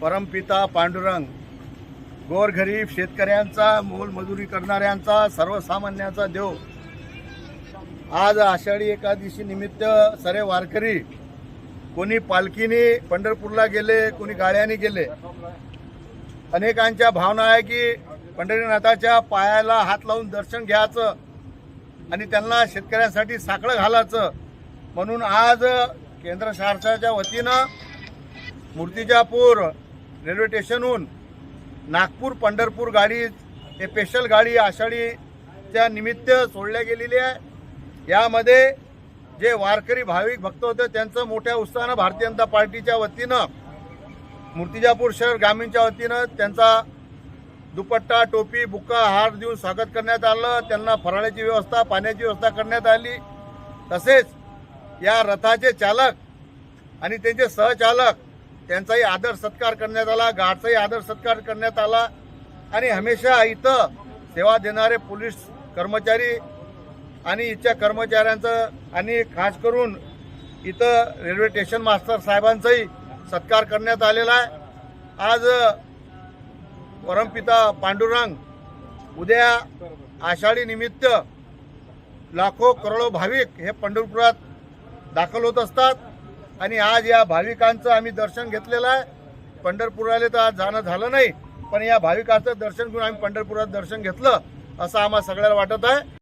परमपिता पांडुरंग गोरगरीब शेतकऱ्यांचा मोलमजुरी करणाऱ्यांचा सर्वसामान्यांचा देव. आज आषाढी एकादशी निमित्त सरे वारकरी कोणी पालखीने पंढरपूरला गेले कोणी गाड्याने गेले. अनेकांच्या भावना आहे की पंढरीनाथाच्या पायाला हात लावून दर्शन घ्यायचं आणि त्यांना शेतकऱ्यांसाठी साखळं घालायचं. म्हणून आज केंद्र शासनाच्या वतीनं मूर्तिजापूर रेल्वे स्टेशनहून नागपूर पंढरपूर गाडी हे स्पेशल गाडी आषाढीच्या निमित्त सोडल्या गेलेली आहे. यामध्ये जे वारकरी भाविक भक्त होते त्यांचं मोठ्या उत्साहानं भारतीय जनता पार्टीच्या वतीनं मूर्तिजापूर शहर ग्रामीणच्या वतीनं त्यांचा दुपट्टा टोपी बुक्का हार देऊन स्वागत करण्यात आलं. त्यांना फराळाची व्यवस्था पाण्याची व्यवस्था करण्यात आली. तसेच या रथाचे चालक आणि त्यांचे सहचालक त्यांचाही आदर सत्कार करण्यात आला गाडचाही आदर सत्कार करण्यात आला. आणि हमेशा इथं सेवा देणारे पोलीस कर्मचारी आणि इथच्या कर्मचाऱ्यांचं आणि खास करून इथं रेल्वे स्टेशन मास्तर साहेबांचाही सत्कार करण्यात आलेला आहे. आज परमपिता पांडुरंग उद्या आषाढी निमित्त लाखो करोडो भाविक हे पंढरपुरात दाखल होत असतात. आणि आज या भाविकांचं आम्ही दर्शन घेतलेलं आहे. पंढरपुराला तर आज जाणं झालं नाही पण या भाविकांचं दर्शन घेऊन आम्ही पंढरपुरात दर्शन घेतलं असं आम्हाला सगळ्याला वाटत आहे.